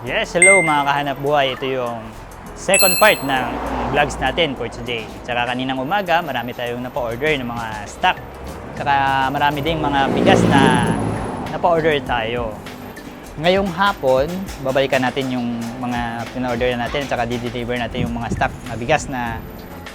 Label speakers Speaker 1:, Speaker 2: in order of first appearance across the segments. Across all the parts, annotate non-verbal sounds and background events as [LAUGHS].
Speaker 1: Yes, hello mga kahanap buhay. Ito yung second part ng vlogs natin for today. Tsaka kaninang umaga, marami tayong napa-order ng mga stock. Tsaka marami ding mga bigas na napa-order tayo. Ngayong hapon, babalikan natin yung mga pina-order natin tsaka di-deliver natin yung mga stock na bigas na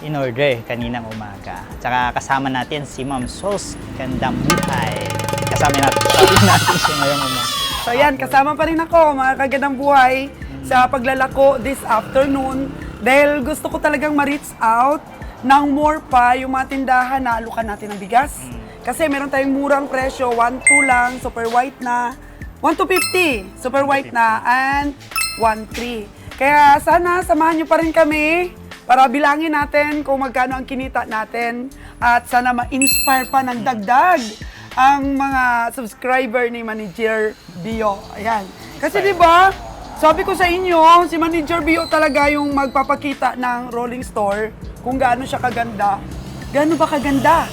Speaker 1: in-order kaninang umaga. Tsaka kasama natin si Ma'am Sos Kandamuhay. Kasama natin, natin siya ngayong umaga.
Speaker 2: So yan, kasama pa rin ako mga kagandang buhay sa paglalako this afternoon. Dahil gusto ko talagang ma-reach out ng more pa yung mga tindahan na alukan natin ng bigas. Kasi meron tayong murang presyo, 1-2 lang, super white na, 1-250, super white na, and 1-3. Kaya sana samahan nyo pa rin kami para bilangin natin kung magkano ang kinita natin at sana ma-inspire pa ng dagdag ang mga subscriber ni Manager Bio. Ayan. Kasi di ba, sabi ko sa inyo, si Manager Bio talaga yung magpapakita ng rolling store kung gaano siya kaganda. Gaano ba kaganda?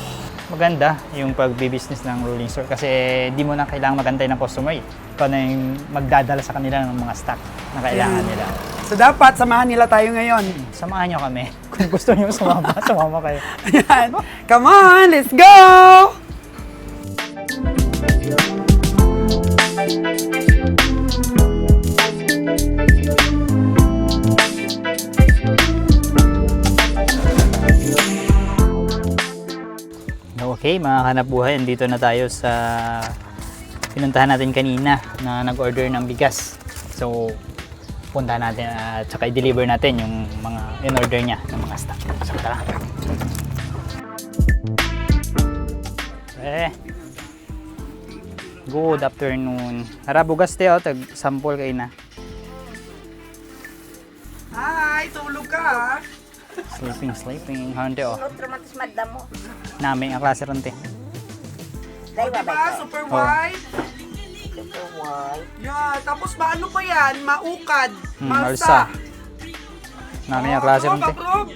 Speaker 1: maganda yung pagbi-business ng rolling store kasi di mo na kailangan magantay ng customer eh. Ikaw na yung magdadala sa kanila ng mga stock na kailangan
Speaker 2: Ayan.
Speaker 1: nila.
Speaker 2: So dapat samahan nila tayo ngayon.
Speaker 1: Samahan nyo kami. [LAUGHS] Kung gusto nyo sumama, sumama kayo.
Speaker 2: Ayan. Come on, let's go!
Speaker 1: Okay, mga hanap buhay, andito na tayo sa pinuntahan natin kanina na nag-order ng bigas. So, puntahan natin at saka i-deliver natin yung mga in-order niya ng mga stock. So, tara. Eh, good afternoon. Hara bugas tayo, tag sample kayo na.
Speaker 2: Hi, tulog ka?
Speaker 1: Sleeping, sleeping. Hante oh.
Speaker 3: Otro matos madam mo.
Speaker 1: Namin ang klase ron te.
Speaker 3: Dahil
Speaker 2: Diba? Super
Speaker 1: Oh.
Speaker 2: white.
Speaker 3: Super white.
Speaker 2: Yeah, tapos maano pa yan? Maukad.
Speaker 1: Hmm. Namin ang klase ron te.
Speaker 2: Approve, approve.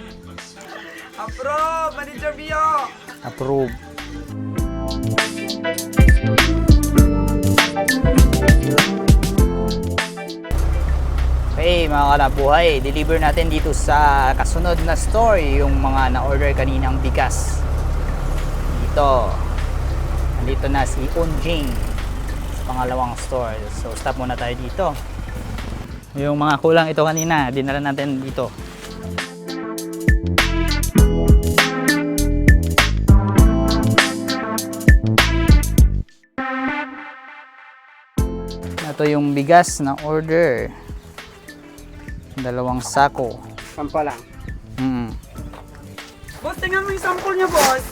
Speaker 2: Approve, Manager Bio.
Speaker 1: Approve. Okay, mga kalabuhay, deliver natin dito sa kasunod na store yung mga na-order kaninang bigas. Dito. Nandito na si Unjing sa pangalawang store. So, stop muna tayo dito. Yung mga kulang ito kanina, dinala natin dito. Ito yung bigas na order. Dalawang sako.
Speaker 2: Sampo lang.
Speaker 1: Mm.
Speaker 2: Boss, tingnan mo yung sample niya, boss.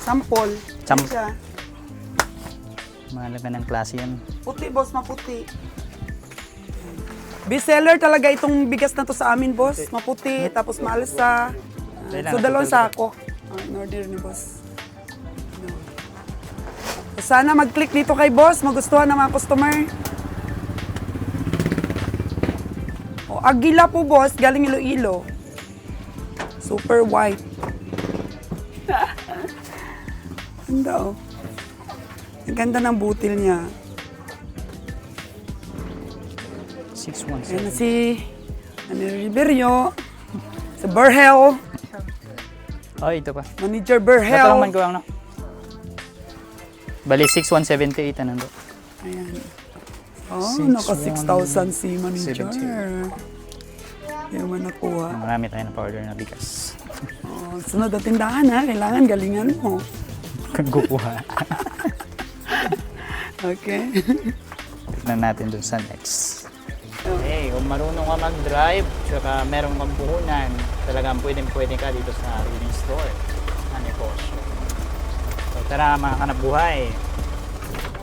Speaker 2: Sample.
Speaker 1: Sam-
Speaker 2: Ano siya?
Speaker 1: Mahalaga ng klase yan.
Speaker 2: Puti, boss, maputi. Bestseller talaga itong bigas na to sa amin, boss. Maputi, tapos maalsa. So, dalawang sako. Ah, in order ni boss. Sana mag-click dito kay boss. Magustuhan ng mga customer. O, Agila po, boss. Galing Iloilo. Super white. [LAUGHS] Ganda, oh. Ang ganda ng butil niya. Ayan
Speaker 1: 617.
Speaker 2: na si ano, Riberio, si Berhel,
Speaker 1: Oh, ito pa.
Speaker 2: Manager
Speaker 1: Ito lang man ko ang no. Bali 6178 ano to.
Speaker 2: Ayan. Oh,
Speaker 1: Six,
Speaker 2: naka
Speaker 1: one,
Speaker 2: 6,000 si Manager.
Speaker 1: seventy.
Speaker 2: Hindi naman nakuha.
Speaker 1: Marami tayo na order na bigas. [LAUGHS]
Speaker 2: Oh, sunod na tindahan ha, kailangan galingan mo.
Speaker 1: Kung kukuha. [LAUGHS]
Speaker 2: Okay.
Speaker 1: Tignan natin dun sa next. Okay, kung marunong ka mag-drive, tsaka meron kang puhunan, talagang pwedeng pwede ka dito sa rolling store na negosyo. So tara mga kanabuhay,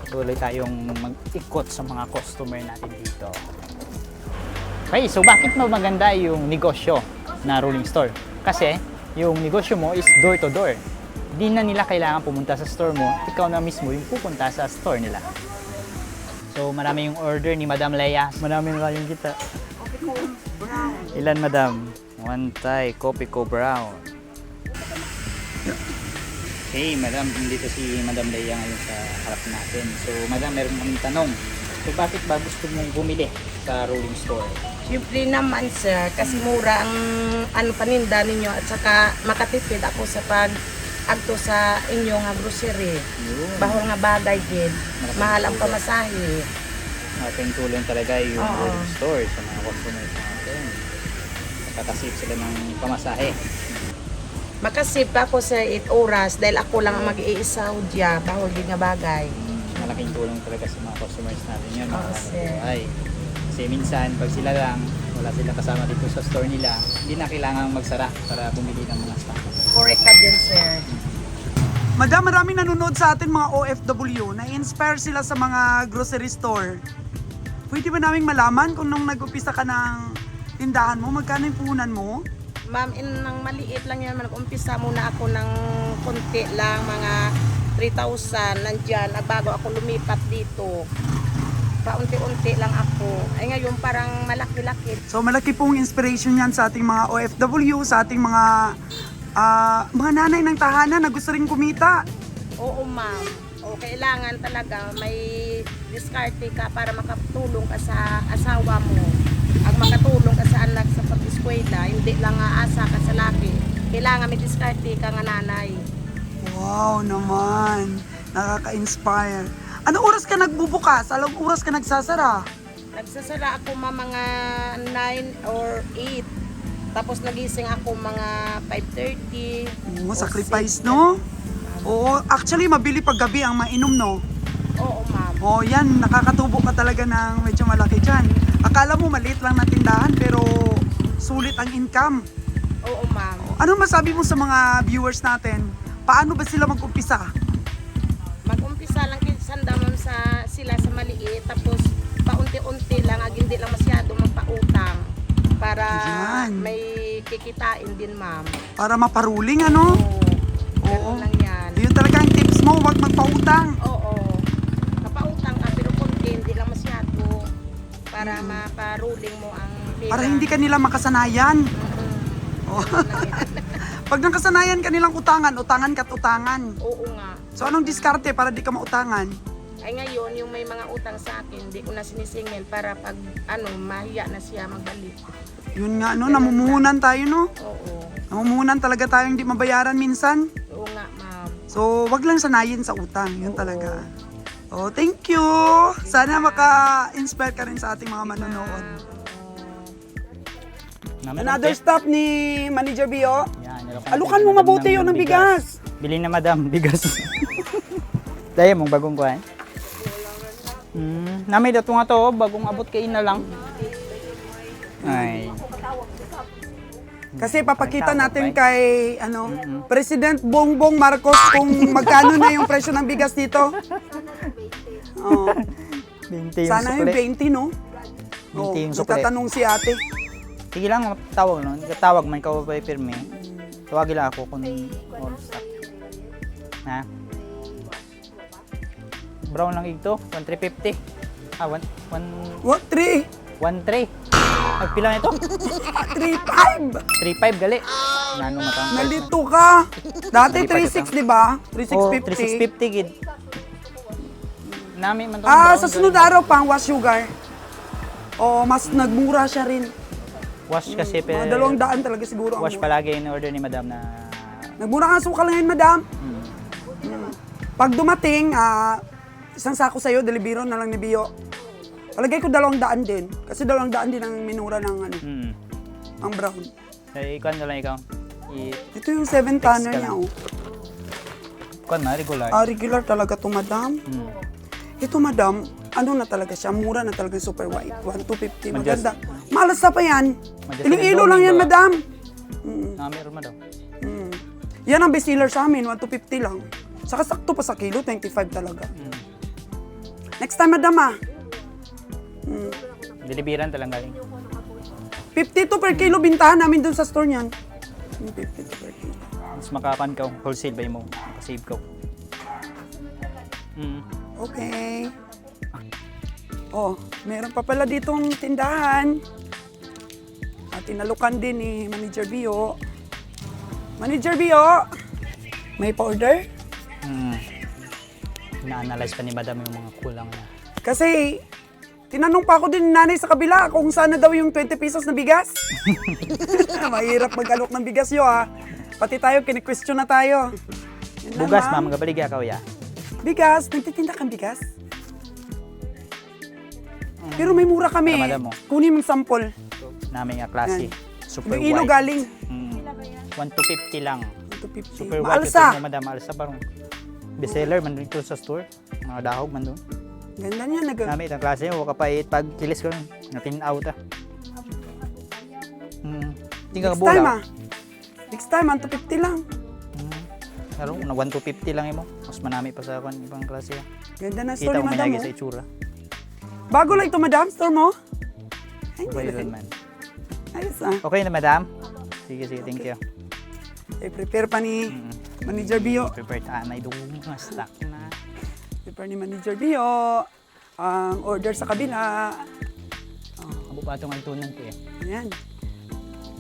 Speaker 1: tuloy tayong mag-ikot sa mga customer natin dito. Okay, so bakit mo maganda yung negosyo na rolling store? Kasi yung negosyo mo is door to door. Di na nila kailangan pumunta sa store mo, ikaw na mismo yung pupunta sa store nila. So, marami yung order ni Madam Leia. Marami na tayong kita. Ilan, Madam? One Thai, Coffee Co Brown. Okay, Madam, dito si Madam Leia ngayon sa harap natin. So, Madam, meron kaming tanong. So bakit ba gusto mong bumili sa rolling store?
Speaker 3: Siyempre naman sir, kasi mura ang ano paninda ninyo at saka makatipid ako sa pag agto sa inyong nga grocery.
Speaker 1: Yun.
Speaker 3: Bahol nga bagay din. Mahal ang pamasahe.
Speaker 1: Ating tulong talaga yung
Speaker 3: Oo.
Speaker 1: rolling store sa mga customers natin. Nakakasip sila ng pamasahe.
Speaker 3: Makasip ako sa 8 oras dahil ako lang ang mag-iisa udya. Bahol din nga bagay.
Speaker 1: Malaking tulong talaga sa mga customers natin yun.
Speaker 3: Oo,
Speaker 1: mga
Speaker 3: sir.
Speaker 1: kabuhay. Kasi minsan, pag sila lang, wala sila kasama dito sa store nila, hindi na kailangan magsara para bumili ng mga stock.
Speaker 3: Correct ka din sir.
Speaker 2: Madam, maraming nanonood sa atin mga OFW. Na-inspire sila sa mga grocery store. Pwede ba naming malaman kung nung nag-upisa ka ng tindahan mo, magkano yung puhunan mo?
Speaker 3: Ma'am, in nang maliit lang yan, nag-umpisa muna ako ng konti lang, mga 3,000 nandyan, bago ako lumipat dito. Paunti-unti lang ako. Ay ngayon parang malaki-laki.
Speaker 2: So malaki pong inspiration yan sa ating mga OFW, sa ating mga ah, mga nanay ng tahanan na gusto rin kumita.
Speaker 3: Oo ma'am. O kailangan talaga may diskarte ka para makatulong ka sa asawa mo. Ang makatulong ka sa anak sa pag-eskwela, hindi lang aasa ka sa laki. Kailangan may diskarte ka nga nanay.
Speaker 2: Wow naman, nakaka-inspire. Ano oras ka nagbubukas? Anong oras ka nagsasara?
Speaker 3: Nagsasara ako ma mga 9 or 8. Tapos nagising ako mga 5.30.
Speaker 2: Oo, sacrifice
Speaker 3: 6.
Speaker 2: no? Oo, actually mabili pag gabi ang mainom no?
Speaker 3: Oo ma'am.
Speaker 2: Oh, yan, nakakatubo ka talaga ng medyo malaki dyan. Akala mo maliit lang na tindahan pero sulit ang income.
Speaker 3: Oo ma'am.
Speaker 2: Ano masabi mo sa mga viewers natin? Paano ba sila mag-umpisa?
Speaker 3: Mag-umpisa lang kisandamon sa sila sa maliit. Tapos paunti-unti lang, ag hindi lang masyado magpautang. Para
Speaker 2: Yan.
Speaker 3: may kikitain din ma'am.
Speaker 2: Para maparuling ano?
Speaker 3: Oo.
Speaker 2: Oo.
Speaker 3: Ganun lang yan.
Speaker 2: Yun talaga ang tips mo, huwag magpautang.
Speaker 3: Oo. Para maparuling mo ang pera.
Speaker 2: Para hindi ka nila makasanayan.
Speaker 3: Mm-mm.
Speaker 2: Oh. [LAUGHS] Pag nakasanayan ka nilang utangan, utangan ka't utangan.
Speaker 3: Oo nga.
Speaker 2: So anong diskarte para di ka mautangan?
Speaker 3: Ay ngayon, yung may mga utang sa akin, hindi ko na sinisingil para pag ano, mahiya na siya magbalik.
Speaker 2: Yun nga, no? Namumuhunan tayo, no?
Speaker 3: Oo.
Speaker 2: Namumuhunan talaga tayo hindi mabayaran minsan.
Speaker 3: Oo nga, ma'am.
Speaker 2: So, wag lang sanayin sa utang. Yun talaga. Oh, thank you! Sana maka-inspire ka rin sa ating mga manonood. Another stop ni Manager Bio.
Speaker 1: Yan, nilakan
Speaker 2: Alukan mo mabuti yun ng bigas.
Speaker 1: Bili na madam, bigas. [LAUGHS] Dahil mong bagong kuhan. Hmm, nami dato nga to, bagong abot kay na lang. Ay,
Speaker 2: Kasi papakita natin kay ano, President Bongbong Marcos kung magkano na yung presyo ng bigas dito. Oh, [LAUGHS]
Speaker 1: 20 yung
Speaker 2: sana yung
Speaker 1: sukli.
Speaker 2: 20, no?
Speaker 1: 20
Speaker 2: Oh,
Speaker 1: yung sukli.
Speaker 2: nagtatanong si ate.
Speaker 1: Sige lang, tawag no. Tawag man ikaw pa pirmi. Tawagin lang ako kung all stock. Ha? Brown lang ito, 1350. Ah, 1 1
Speaker 2: What? 3?
Speaker 1: 13. Nagpila nito?
Speaker 2: 3.5?
Speaker 1: 35 gali. Nano matang.
Speaker 2: Nalito ka. Dati
Speaker 1: Nalipat
Speaker 2: 3.6, di ba?
Speaker 1: Oh,
Speaker 2: 3.650.
Speaker 1: 3650 gid. Nami man.
Speaker 2: Ah, sa sunod araw pang was sugar. Oh, mas nagmura siya rin.
Speaker 1: Wash kasi pe.
Speaker 2: Mga dalawang daan talaga siguro ang
Speaker 1: Wash
Speaker 2: mura.
Speaker 1: palagi in order ni madam na
Speaker 2: Nagmura nga ang sukal ngayon, madam.
Speaker 1: mm,
Speaker 2: Mm. Pag dumating, ah, isang sako sa'yo, delibiro na lang ni Bio. Palagay ko dalawang daan din. Kasi dalawang daan din ang minura ng ano,
Speaker 1: mm.
Speaker 2: ang brown.
Speaker 1: Ay, ikaw na lang ikaw. I
Speaker 2: Ito yung 7 tanner
Speaker 1: ka
Speaker 2: niya,
Speaker 1: lang.
Speaker 2: oh.
Speaker 1: kuan na regular.
Speaker 2: Ah, regular talaga to, madam.
Speaker 1: Mm.
Speaker 2: Ito, madam, ano na talaga siya, mura na talaga yung super white. 1,250,
Speaker 1: Majas-
Speaker 2: maganda. Malas na pa yan. Iling-ilo lang yan,
Speaker 1: Domingo.
Speaker 2: madam. Mm,
Speaker 1: Nami ron madam.
Speaker 2: mm. Yan ang best seller sa amin, 1,250 lang. Saka sakto pa sa kilo, 25 talaga.
Speaker 1: Mm.
Speaker 2: Next time, madam, ah. Mm.
Speaker 1: Deliveran talang galing.
Speaker 2: 52 per kilo bintahan namin dun sa store niyan. Mm, 52 per kilo.
Speaker 1: Mas makapan ka wholesale bay mo. Makasave ka. Mm.
Speaker 2: Okay. Oh, meron pa pala ditong tindahan. At tinalukan din ni Manager Bio. Manager Bio, may pa-order?
Speaker 1: Mm. Na-analyze pa ni madam yung mga kulang na.
Speaker 2: Kasi Tinanong pa ako din ni nanay sa kabila kung saan na daw yung 20 pesos na bigas. [LAUGHS] Mahirap mag-alok ng bigas yo ha. Pati tayo, kini-question na tayo. Yun lang,
Speaker 1: Bugas, ma'am, gabaligya ka ya.
Speaker 2: Bigas, nagtitinda kang bigas? Pero may mura kami.
Speaker 1: Madam mo.
Speaker 2: Kunin mong sample.
Speaker 1: Namin nga klase. Super
Speaker 2: Iloilo
Speaker 1: white.
Speaker 2: galing.
Speaker 1: Mm. 1 to 50 lang.
Speaker 2: 250.
Speaker 1: Super white.
Speaker 2: Maalsa.
Speaker 1: Ito mo, madam, alsa parang bestseller man dito sa store. Mga dahog man doon.
Speaker 2: Ganda niya. Nag
Speaker 1: Namin itang klase, huwag ka pa pag kilis ko, natinaw ta. Hmm. Tingnan ka
Speaker 2: Next time
Speaker 1: bula.
Speaker 2: ah. Next time, ang 250 lang.
Speaker 1: Hmm. Pero na 1 to 50 lang imo. Mas manami pa sa kwan ibang klase. ah.
Speaker 2: Ganda na
Speaker 1: Kita
Speaker 2: story,
Speaker 1: mo
Speaker 2: madam.
Speaker 1: managi
Speaker 2: oh.
Speaker 1: sa itsura.
Speaker 2: Bago lang ito, madam. Store mo? Ay,
Speaker 1: Okay
Speaker 2: hindi.
Speaker 1: yun man.
Speaker 2: Ayos ah.
Speaker 1: Okay na madam? Sige, sige, thank you.
Speaker 2: Eh, prepare pa ni. Manager Bio.
Speaker 1: Prepare ta na itong mga stock na.
Speaker 2: Prepare ni Manager Bio. Ang order sa kabila.
Speaker 1: Abo pa itong altunan ko eh.
Speaker 2: Ayan.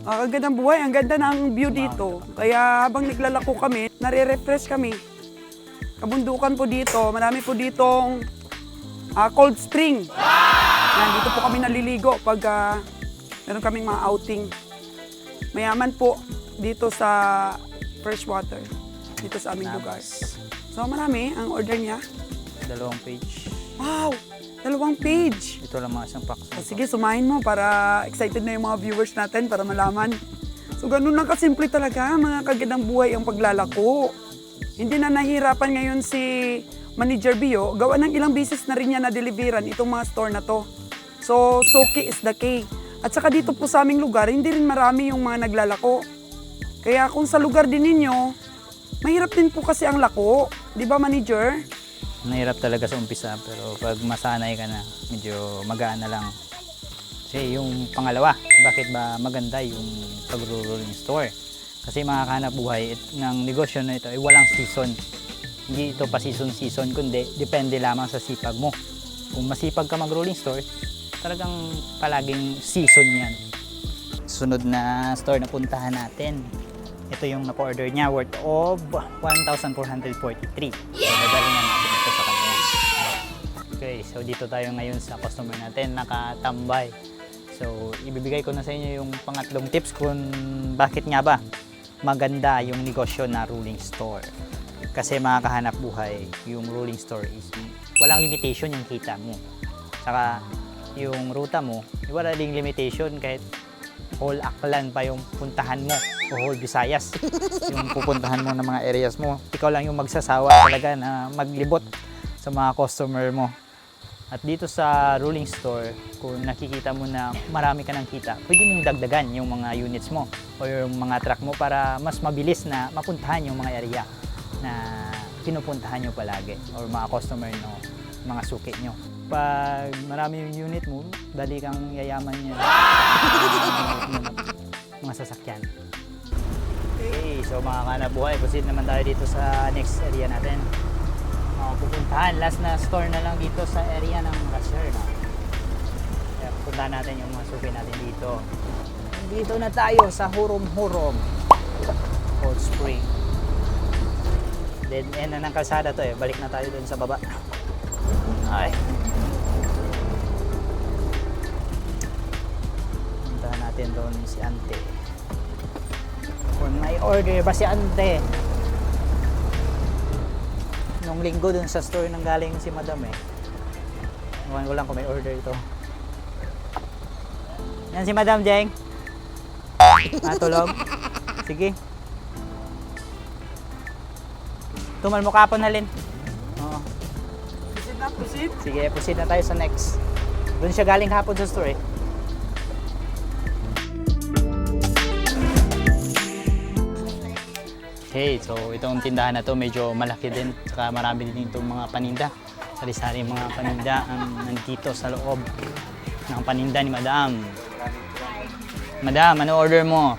Speaker 2: Ang ganda ng buhay, ang ganda ng view dito. Kaya habang naglalako kami, nare-refresh kami. Kabundukan po dito, marami po ditong ah, cold spring. Yan, dito po kami naliligo pag ah, meron kaming mga outing. Mayaman po dito sa fresh water, dito sa aming lugar. So marami ang order niya.
Speaker 1: Dalawang page.
Speaker 2: Wow! Dalawang page.
Speaker 1: Ito lang mga isang packs.
Speaker 2: Ah, Sige, sumahin mo para excited na yung mga viewers natin para malaman. So, ganun lang kasimple talaga, mga kagandang buhay ang paglalako. Hindi na nahirapan ngayon si Manager Bio. Gawa ng ilang beses na rin niya na-deliveran itong mga store na to. So, Soki is the key. At saka dito po sa aming lugar, hindi rin marami yung mga naglalako. Kaya kung sa lugar din ninyo, mahirap din po kasi ang lako. Di ba, Manager?
Speaker 1: Nahirap talaga sa umpisa pero pag masanay ka na, medyo magaan na lang. Kasi yung pangalawa, bakit ba maganda yung pagro-rolling store? Kasi makakahanap buhay it- ng negosyo na ito ay walang season. Hindi ito pa season-season, kundi depende lamang sa sipag mo. Kung masipag ka mag-rolling store, talagang palaging season yan. Sunod na store na puntahan natin. Ito yung napa-order niya worth of 1,443. So, dadalhin na natin ito sa kanya. Okay, so dito tayo ngayon sa customer natin, nakatambay. So, ibibigay ko na sa inyo yung pangatlong tips kung bakit nga ba maganda yung negosyo na rolling store. Kasi makakahanap buhay, yung rolling store is walang limitation yung kita mo. Saka yung ruta mo, wala ding limitation kahit whole Aklan pa yung puntahan mo o whole Visayas [LAUGHS] yung pupuntahan mo ng mga areas mo. Ikaw lang yung magsasawa talaga na maglibot sa mga customer mo. At dito sa rolling store, kung nakikita mo na marami ka ng kita, pwede mong dagdagan yung mga units mo o yung mga truck mo para mas mabilis na mapuntahan yung mga area na pinupuntahan nyo palagi or mga customer no, mga suki nyo. Pag marami yung unit mo, dali kang yayaman niya. [LAUGHS] mga sasakyan. Okay, so mga kanabuhay, proceed naman tayo dito sa next area natin. Pupuntahan, last na store na lang dito sa area ng Rasher. No? Kaya pupuntahan natin yung mga suki natin dito. Dito na tayo sa Hurom Hurom. Cold Spring. Dead end na ng kalsada to eh. Balik na tayo dun sa baba. Ay. Puntahan natin doon si Ante. Kung may order ba si Ante? Nung linggo dun sa store nang galing si Madam eh. Iwan ko lang kung may order ito. Yan si Madam Jeng. Natulog. Sige. Tumal mo kapon halin. Oo.
Speaker 2: Proceed na, proceed.
Speaker 1: Sige, proceed na tayo sa next. Doon siya galing hapon sa store eh. Okay, so itong tindahan na to medyo malaki din. Saka marami din itong mga paninda. Sari-sari mga paninda ang nandito sa loob ng paninda ni Madam. Madam, ano order mo?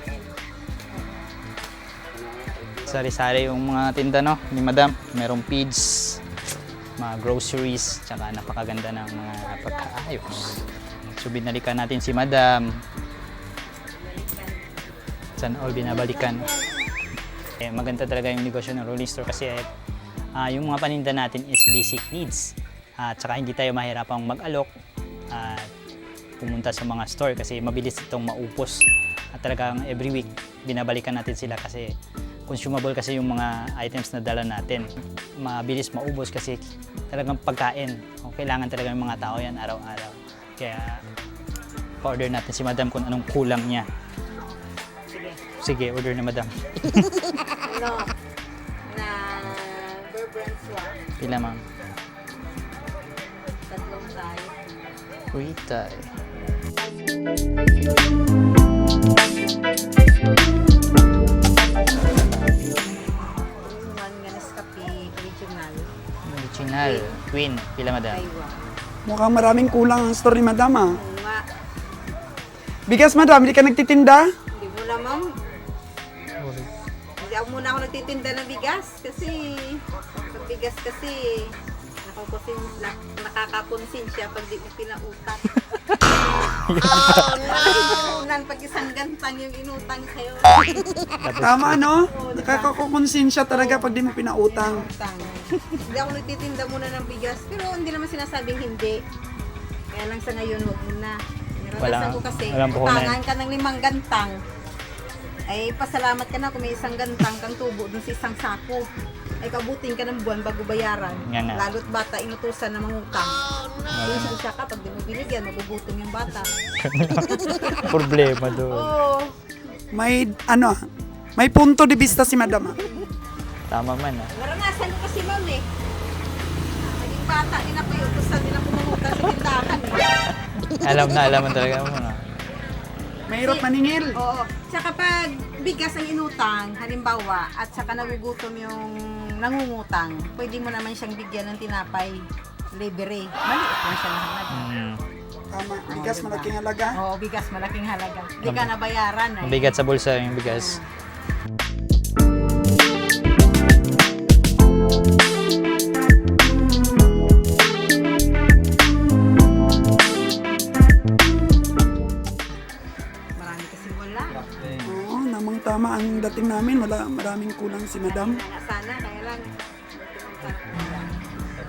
Speaker 1: Sari-sari yung mga tinda no ni Madam. Merong feeds, mga groceries, tsaka napakaganda ng mga pagkaayos. So binalikan natin si Madam. Sana all binabalikan. Eh, maganda talaga yung negosyo ng rolling store kasi ah, yung mga paninda natin is basic needs. At saka hindi tayo mahirapang mag-alok at pumunta sa mga store kasi mabilis itong maupos at talagang every week binabalikan natin sila kasi consumable kasi yung mga items na dala natin. Mabilis maubos kasi talagang pagkain. O, Kailangan talaga ng mga tao yan araw-araw. Kaya pa-order natin si madam kung anong kulang niya.
Speaker 4: Sige,
Speaker 1: order na madam. [LAUGHS]
Speaker 4: Ano? Na Burbrand Swap.
Speaker 1: Pila ma'am?
Speaker 4: Tatlong tayo.
Speaker 1: Kuitay.
Speaker 4: Yung one Nescafe original.
Speaker 1: Original. Queen. Pila madam?
Speaker 4: Taiwan.
Speaker 2: Mukhang maraming kulang ang store ni Madam ah.
Speaker 4: Nga.
Speaker 2: Bigas Madam, hindi ka nagtitinda?
Speaker 4: Muna ako nagtitinda ng bigas kasi pag bigas kasi nakukusin, na, nakakakonsensya pag di mo pinautak. oh, no! pag isang gantang yung inutang sa'yo.
Speaker 2: Tama no? Nakakakonsensya talaga pag di mo pinautang.
Speaker 4: Utang. hindi ako nagtitinda muna ng bigas pero hindi naman sinasabing hindi. Kaya lang sa ngayon, huwag muna. Naranasan
Speaker 1: Wala-
Speaker 4: ko kasi,
Speaker 1: walang puhunan.
Speaker 4: utangan ka ng limang gantang. Ay, pasalamat ka na kung may isang gantang kang tubo dun sa isang sako. Ay, kabutin ka ng buwan bago bayaran.
Speaker 1: Yan na.
Speaker 4: Lalo't bata, inutusan na mangutang. Oh, siya ka, pag di mo binigyan, magugutom yung bata. [LAUGHS]
Speaker 1: Problema doon.
Speaker 4: Oo.
Speaker 2: May ano, may punto de vista si Madam ah.
Speaker 1: Tama man ah.
Speaker 4: Naranasan ko kasi ma'am eh. Naging bata din ako, yung utusan din ako mangutang sa tindahan eh.
Speaker 1: Alam na, alam mo talaga.
Speaker 2: Mahirap maningil.
Speaker 4: Oo. Tsaka pag bigas ang inutang, halimbawa, at saka nagugutom yung nangungutang, pwede mo naman siyang bigyan ng tinapay libre. Maliit lang siya naman.
Speaker 1: Mm.
Speaker 2: Tama, bigas malaking halaga.
Speaker 4: Oo, bigas malaking halaga. Hindi ka nabayaran eh.
Speaker 1: Mabigat sa bulsa yung bigas.
Speaker 4: Marami
Speaker 2: tama ang dating namin. Wala, maraming kulang si Madam.
Speaker 4: Sana, kaya lang.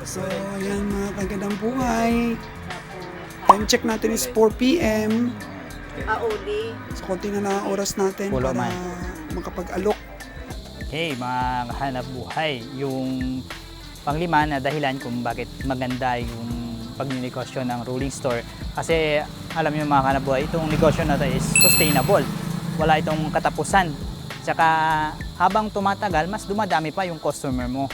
Speaker 2: So, ayan mga kagandang buhay. Time check natin is 4 p.m.
Speaker 4: Pauli.
Speaker 2: So, konti na lang ang oras natin
Speaker 1: Pulo
Speaker 2: para
Speaker 1: man.
Speaker 2: makapag-alok.
Speaker 1: Okay, mga hanap buhay, yung panglima na dahilan kung bakit maganda yung pagninegosyo ng ruling store. Kasi alam niyo mga hanap buhay, itong negosyo na to is sustainable. Wala itong katapusan. Tsaka habang tumatagal, mas dumadami pa yung customer mo.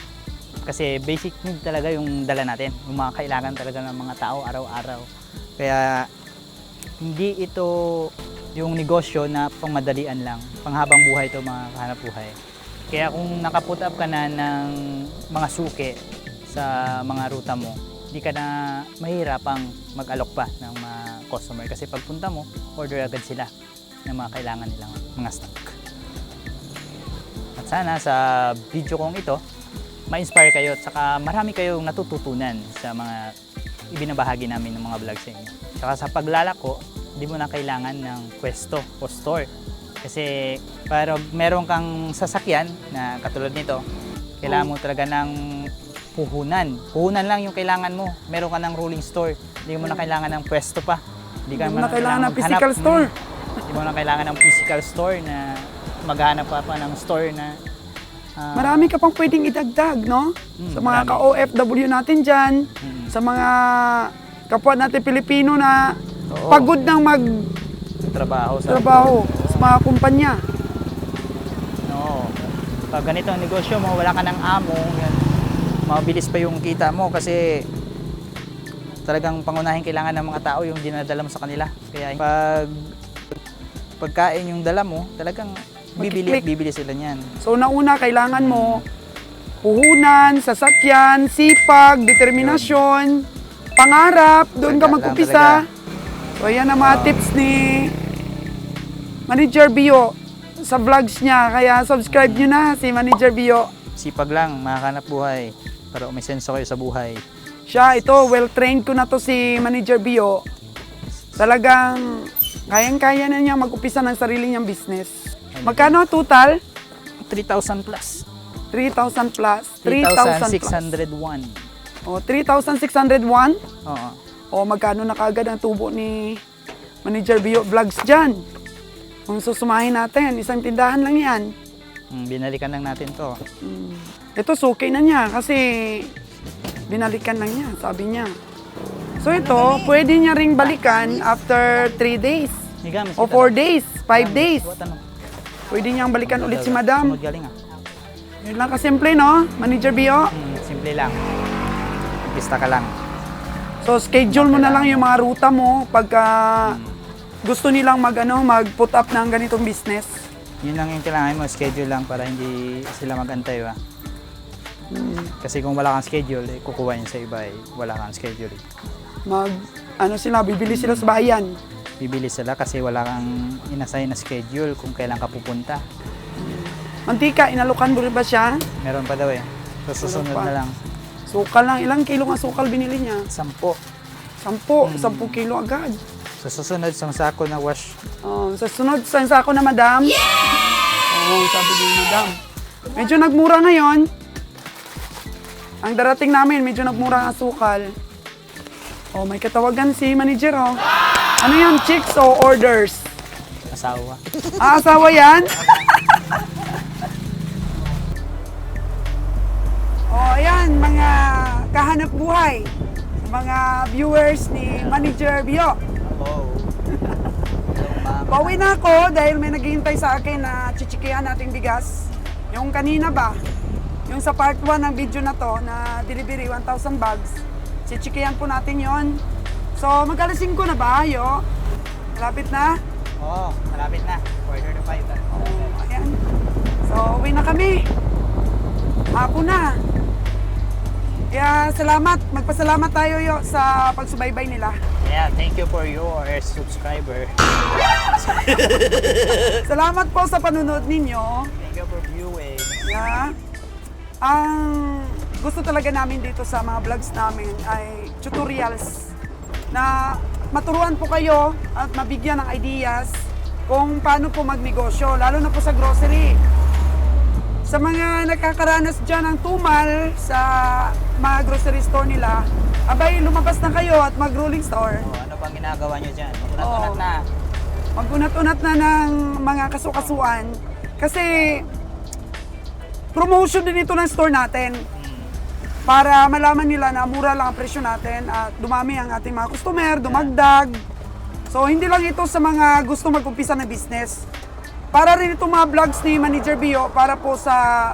Speaker 1: Kasi basic need talaga yung dala natin, yung mga kailangan talaga ng mga tao araw-araw. Kaya hindi ito yung negosyo na pangmadalian lang, panghabang buhay ito mga kahanap buhay. Kaya kung nakaput up ka na ng mga suki sa mga ruta mo, hindi ka na mahirapang mag-alok pa ng mga customer kasi pagpunta mo, order agad sila ng mga kailangan nilang mga stock. Sana sa video kong ito, ma-inspire kayo at saka marami kayong natututunan sa mga ibinabahagi namin ng mga vlog sa inyo. Tsaka sa paglalako, hindi mo na kailangan ng pwesto o store. Kasi para meron kang sasakyan na katulad nito, kailangan mo talaga ng puhunan. Puhunan lang yung kailangan mo. Meron ka ng rolling store. Hindi mo na kailangan ng pwesto pa. Hindi ka
Speaker 2: mo na kailangan ng physical store.
Speaker 1: Hindi mo na kailangan ng physical store na maghanap pa pa ng store na ah,
Speaker 2: Marami ka pang pwedeng idagdag, no?
Speaker 1: Mm,
Speaker 2: sa mga
Speaker 1: marami.
Speaker 2: ka-OFW natin dyan,
Speaker 1: Mm.
Speaker 2: sa mga kapwa natin Pilipino na
Speaker 1: Oo.
Speaker 2: pagod ng
Speaker 1: trabaho sa
Speaker 2: magtrabaho sa mga kumpanya.
Speaker 1: No. Pag ganito ang negosyo mo, wala ka ng amo, yan, mabilis pa yung kita mo kasi talagang pangunahin kailangan ng mga tao yung dinadala mo sa kanila. Kaya pag pagkain yung dala mo, talagang bibili at bibili sila niyan.
Speaker 2: So nauna, kailangan mo puhunan, sasakyan, sipag, determinasyon, pangarap, doon ka mag-upisa. So ayan ang mga tips ni Manager Bio sa vlogs niya. Kaya subscribe nyo na si Manager Bio.
Speaker 1: Sipag lang, makakanap buhay para umisenso kayo sa buhay.
Speaker 2: Siya, ito, well-trained ko na to si Manager Bio. Talagang kayang-kaya na niya mag-upisa ng sarili niyang business. Magkano total?
Speaker 1: 3,000 plus.
Speaker 2: 3,000 plus. 3,000 plus.
Speaker 1: 3,601.
Speaker 2: Oh, 3,601.
Speaker 1: Oo.
Speaker 2: O magkano na kaagad ang tubo ni Manager Bio Vlogs dyan. Kung susumahin natin, isang tindahan lang yan.
Speaker 1: Hmm, binalikan lang natin to.
Speaker 2: Ito, suki na niya kasi binalikan lang niya, sabi niya. So ito, pwede niya ring balikan after 3 days
Speaker 1: Higa, mas
Speaker 2: o 4 days, 5 days.
Speaker 1: Ano?
Speaker 2: Pwede niyang balikan ulit si Madam.
Speaker 1: Sunod galing ah.
Speaker 2: Yun lang kasimple, no? Manager Bio.
Speaker 1: Hmm, simple lang. Pista ka lang.
Speaker 2: So, schedule mo na lang yung mga ruta mo pagka gusto nilang mag, ano, mag-put up ng ganitong business.
Speaker 1: Yun lang yung kailangan mo, schedule lang para hindi sila magantay ba. Kasi kung wala kang schedule, eh, kukuha yun sa iba eh. Wala kang schedule. eh.
Speaker 2: Mag, ano sila, bibili sila sa bayan.
Speaker 1: Bibili sila kasi wala kang inassign na schedule kung kailan ka pupunta.
Speaker 2: Mantika, inalukan mo rin ba siya?
Speaker 1: Meron pa daw eh. So susunod na lang.
Speaker 2: Sukal lang. Ilang kilo nga sukal binili niya?
Speaker 1: Sampo.
Speaker 2: Sampo. Sampu kilo agad.
Speaker 1: So susunod, isang sako na wash.
Speaker 2: Oh, sa sunod, sa ako na, madam. Oo, sabi ni madam. Medyo nagmura ngayon. Ang darating namin, medyo nagmura ang sukal. Oh, may katawagan si manager, oh. Ano yan, chicks o orders?
Speaker 1: Asawa.
Speaker 2: Ah, asawa yan? [LAUGHS] oh, ayan, mga kahanap buhay. Mga viewers ni Manager Bio.
Speaker 1: Hello. [LAUGHS]
Speaker 2: Pauwi na ako dahil may naghihintay sa akin na chichikihan nating bigas. Yung kanina ba, yung sa part 1 ng video na to na delivery 1,000 bags, chichikihan po natin yon. So, magkalasing ko na ba, yo? Malapit na?
Speaker 1: Oo, oh, malapit na. Quarter to five.
Speaker 2: Oh, ayan. So, uwi na kami. Hapon na. Kaya salamat, magpasalamat tayo yo sa pagsubaybay nila.
Speaker 1: Yeah, thank you for your subscriber. [LAUGHS]
Speaker 2: Salamat po sa panunod ninyo.
Speaker 1: Thank you for viewing.
Speaker 2: Yeah. Ang gusto talaga namin dito sa mga vlogs namin ay tutorials na maturuan po kayo at mabigyan ng ideas kung paano po magnegosyo, lalo na po sa grocery. Sa mga nakakaranas dyan ng tumal sa mga grocery store nila, abay lumabas na kayo at mag-rolling store.
Speaker 1: Oh, ano bang ginagawa nyo dyan? Unat-unat
Speaker 2: Oo.
Speaker 1: na.
Speaker 2: Magunat-unat na ng mga kasukasuan. Kasi promotion din ito ng store natin. Para malaman nila na mura lang ang presyo natin at dumami ang ating mga customer, dumagdag. So hindi lang ito sa mga gusto mag-umpisa ng business. Para rin itong mga vlogs ni Manager Bio para po sa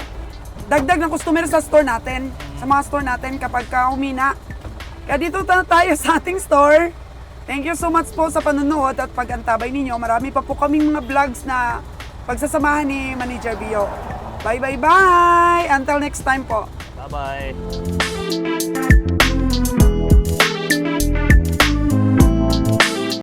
Speaker 2: dagdag ng customer sa store natin, sa mga store natin kapag ka humina. Kaya dito na tayo sa ating store. Thank you so much po sa panonood at pag-antabay ninyo. Marami pa po kaming mga vlogs na pagsasamahan ni Manager Bio. Bye bye bye! Until next time po.
Speaker 1: Bye bye.